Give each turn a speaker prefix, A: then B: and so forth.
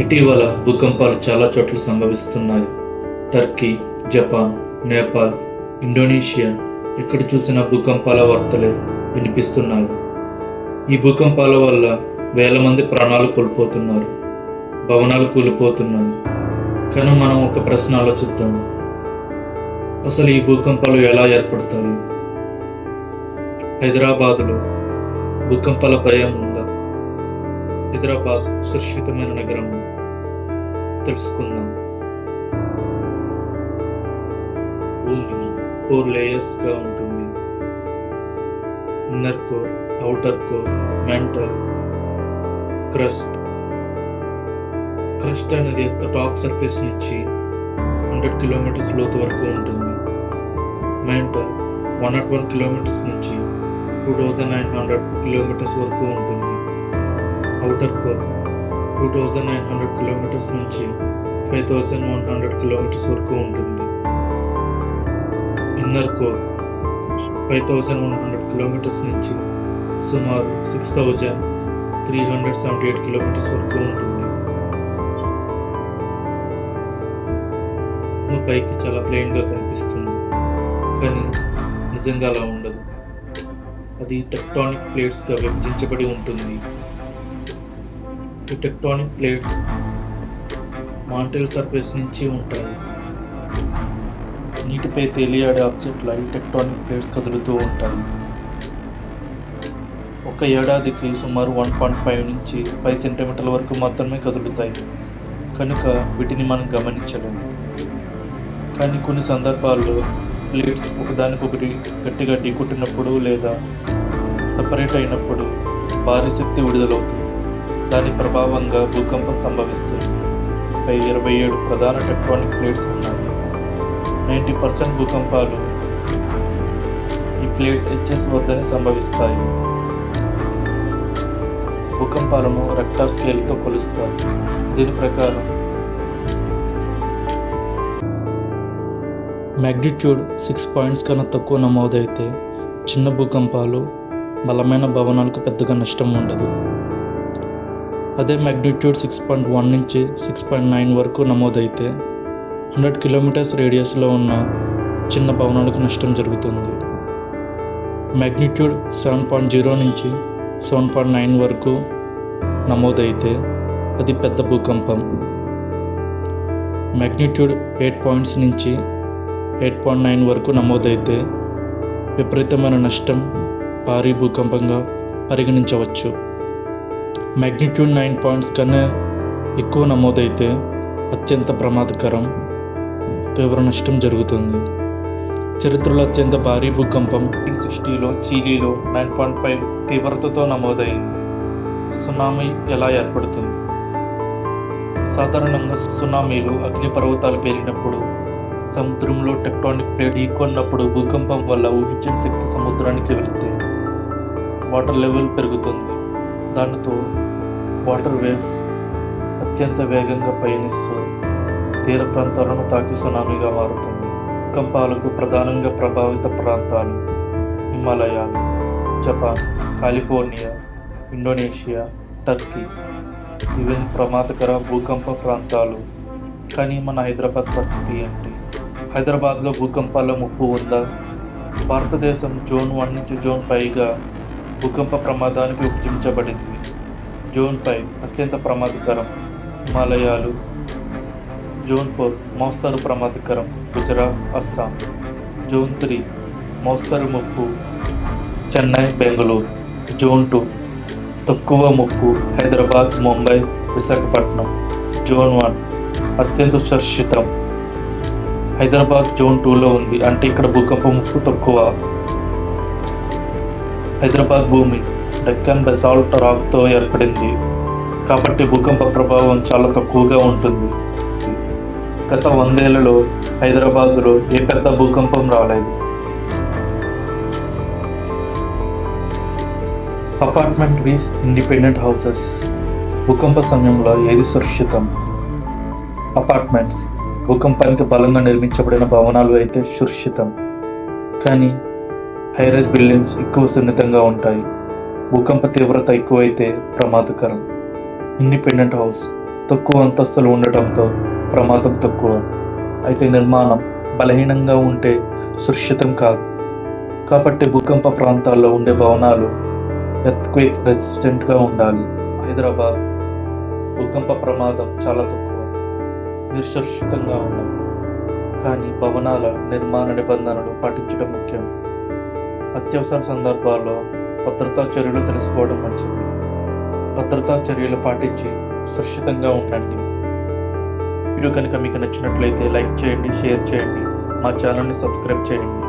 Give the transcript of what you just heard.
A: ఇటీవల భూకంపాలు చాలా చోట్ల సంభవిస్తున్నాయి. టర్కీ జపాన్ నేపాల్ ఇండోనేషియా ఎక్కడ చూసినా భూకంపాల వార్తలే వినిపిస్తున్నాయి. ఈ భూకంపాల వల్ల వేల మంది ప్రాణాలు కోల్పోతున్నారు. భవనాలు కూలిపోతున్నాయి. కానీ మనం ఒక ప్రశ్న ఆలోచిద్దాం. అసలు ఈ భూకంపాలు ఎలా ఏర్పడతాయి? హైదరాబాదులో భూకంపాల భయం ఉందా? హైదరాబాద్ సురక్షితమైన నగరం తెలుసుకుందాం. భూమి ఫోర్ లేయర్స్గా ఉంటుంది. Inner core outer core mantle crust crust అనేది ఎంత టాప్ సర్ఫేస్ నుంచి హండ్రెడ్ కిలోమీటర్స్ లోతు వరకు ఉంటుంది. Mantle one not one kilometres నుంచి two thousand nine hundred kilometres వరకు ఉంటుంది. Outer core two thousand nine hundred kilometres నుంచి five thousand one hundred kilometres వరకు ఉంటుంది. Inner core five thousand one hundred kilometres నుంచి సుమారు six thousand three hundred seventy eight kilometres వరకు ఉంటుంది. పైకి చాలా ప్లెయిన్గా కనిపిస్తుంది. కానీ నిజంగా అలా ఉండదు. అది టెక్టానిక్ ప్లేట్స్గా విభజించబడి ఉంటుంది. ఈ టెక్టానిక్ ప్లేట్స్ మాంటెల్ సర్ఫేస్ నుంచి ఉంటాయి. నీటిపై తేలియాడే ఆబ్జెక్ట్ల ఈ టెక్టానిక్ ప్లేట్స్ కదులుతూ ఉంటాయి. ఒక ఏడాదికి సుమారు వన్ పాయింట్ ఫైవ్ నుంచి ఫైవ్ సెంటీమీటర్ల వరకు మాత్రమే కదులుతాయి. కనుక వీటిని మనం గమనించలేము. కానీ కొన్ని సందర్భాల్లో ప్లేట్స్ ఒకదానికొకటి గట్టిగా ఢీకొట్టినప్పుడు లేదా సపరేట్ అయినప్పుడు భారీ శక్తి విడుదలవుతుంది. దాని ప్రభావంగా భూకంపం సంభవిస్తుంది. ముప్పై ఇరవై ఏడు ప్రధాన టెక్టానిక్ ప్లేట్స్ ఉన్నాయి. నైంటీ పర్సెంట్ భూకంపాలు ఈ ప్లేట్స్ హెచ్ఎస్ వద్దని సంభవిస్తాయి. భూకంపాలను రెక్టార్ స్కేల్తో కొలుస్తారు. దీని ప్రకారం మ్యాగ్నిట్యూడ్ సిక్స్ పాయింట్స్ కన్నా తక్కువ నమోదైతే చిన్న భూకంపాలు బలమైన భవనాలకు పెద్దగా నష్టం ఉండదు. అదే మ్యాగ్నిట్యూడ్ సిక్స్ పాయింట్ వన్ నుంచి సిక్స్ పాయింట్ నైన్ వరకు నమోదైతే హండ్రెడ్ కిలోమీటర్స్ రేడియస్లో ఉన్న చిన్న భవనాలకు నష్టం జరుగుతుంది. మ్యాగ్నిట్యూడ్ సెవెన్ పాయింట్ జీరో నుంచి సెవెన్ పాయింట్ నైన్ వరకు నమోదైతే అది పెద్ద భూకంపం. మ్యాగ్నిట్యూడ్ ఎయిట్ పాయింట్స్ నుంచి ఎయిట్ పాయింట్ నైన్ వరకు నమోదైతే విపరీతమైన నష్టం భారీ భూకంపంగా పరిగణించవచ్చు. మ్యాగ్నిట్యూడ్ నైన్ పాయింట్స్ కన్నా ఎక్కువ నమోదైతే అత్యంత ప్రమాదకరం తీవ్ర నష్టం జరుగుతుంది. చరిత్రలో అత్యంత భారీ భూకంపం సిక్స్టీలో చీలీలో నైన్ పాయింట్ ఫైవ్ తీవ్రతతో నమోదైంది. సునామీ ఎలా ఏర్పడుతుంది? సాధారణంగా సునామీలు అగ్నిపర్వతాలు పేలినప్పుడు సముద్రంలో టెక్టానిక్ ప్లేట్ ఈకొన్నప్పుడు భూకంపం వల్ల ఊహించిన శక్తి సముద్రానికి వెళితే వాటర్ లెవెల్ పెరుగుతుంది. దానితో వాటర్ వేవ్స్ అత్యంత వేగంగా పయనిస్తూ తీర ప్రాంతాలను తాకి సునామీగా మారుతుంది. భూకంపాలకు ప్రధానంగా ప్రభావిత ప్రాంతాలు హిమాలయాలు జపాన్ కాలిఫోర్నియా ఇండోనేషియా టర్కీ. ఇవన్నీ ప్రమాదకర భూకంప ప్రాంతాలు. కానీ మన హైదరాబాద్ పరిస్థితి ఏంటి? హైదరాబాద్లో భూకంపాల ముప్పు ఉందా? భారతదేశం జోన్ వన్ నుంచి జోన్ ఫైవ్గా భూకంప ప్రమాదానికి విభజించబడింది జోన్ ఫైవ్ అత్యంత ప్రమాదకరం హిమాలయాలు. జోన్ ఫోర్ మోస్తరు ప్రమాదకరం గుజరాత్ అస్సాం. జోన్ త్రీ మోస్తరు ముప్పు చెన్నై బెంగళూరు. జోన్ టూ తక్కువ ముప్పు హైదరాబాద్ ముంబై విశాఖపట్నం. జోన్ వన్ అత్యంత సురక్షితం. హైదరాబాద్ జోన్ టూలో ఉంది. అంటే ఇక్కడ భూకంప ముప్పు తక్కువ. హైదరాబాద్ భూమి డెక్కన్ బెసాల్ట్ రాక్తో ఏర్పడింది. కాబట్టి భూకంప ప్రభావం చాలా తక్కువగా ఉంటుంది. గత వందేళ్ళలో హైదరాబాద్లో ఏ పెద్ద భూకంపం రాలేదు. Apartment versus independent houses. భూకంప సమయంలో ఏది సురక్షితం? అపార్ట్మెంట్స్. భూకంపానికి బలంగా నిర్మించబడిన భవనాలు అయితే సురక్షితం. కానీ హైరైజ్ బిల్డింగ్స్ ఎక్కువ సున్నితంగా ఉంటాయి. భూకంప తీవ్రత ఎక్కువైతే ప్రమాదకరం. ఇండిపెండెంట్ హౌస్ తక్కువ అంతస్తులు ఉండటంతో ప్రమాదం తక్కువ. అయితే నిర్మాణం బలహీనంగా ఉంటే సురక్షితం కాదు. కాబట్టి భూకంప ప్రాంతాల్లో ఉండే భవనాలు ఎర్త్క్వేక్ రెసిస్టెంట్గా ఉండాలి. హైదరాబాద్ భూకంప ప్రమాదం చాలా తక్కువ. మీరు ఉండాలి. కానీ భవనాల నిర్మాణ నిబంధనలు పాటించడం ముఖ్యం. అత్యవసర సందర్భాల్లో భద్రతా చర్యలు తెలుసుకోవడం మంచిది. భద్రతా చర్యలు పాటించి సురక్షితంగా ఉండండి. వీడియో కనుక మీకు నచ్చినట్లయితే లైక్ చేయండి షేర్ చేయండి. మా ఛానల్ని సబ్స్క్రైబ్ చేయండి.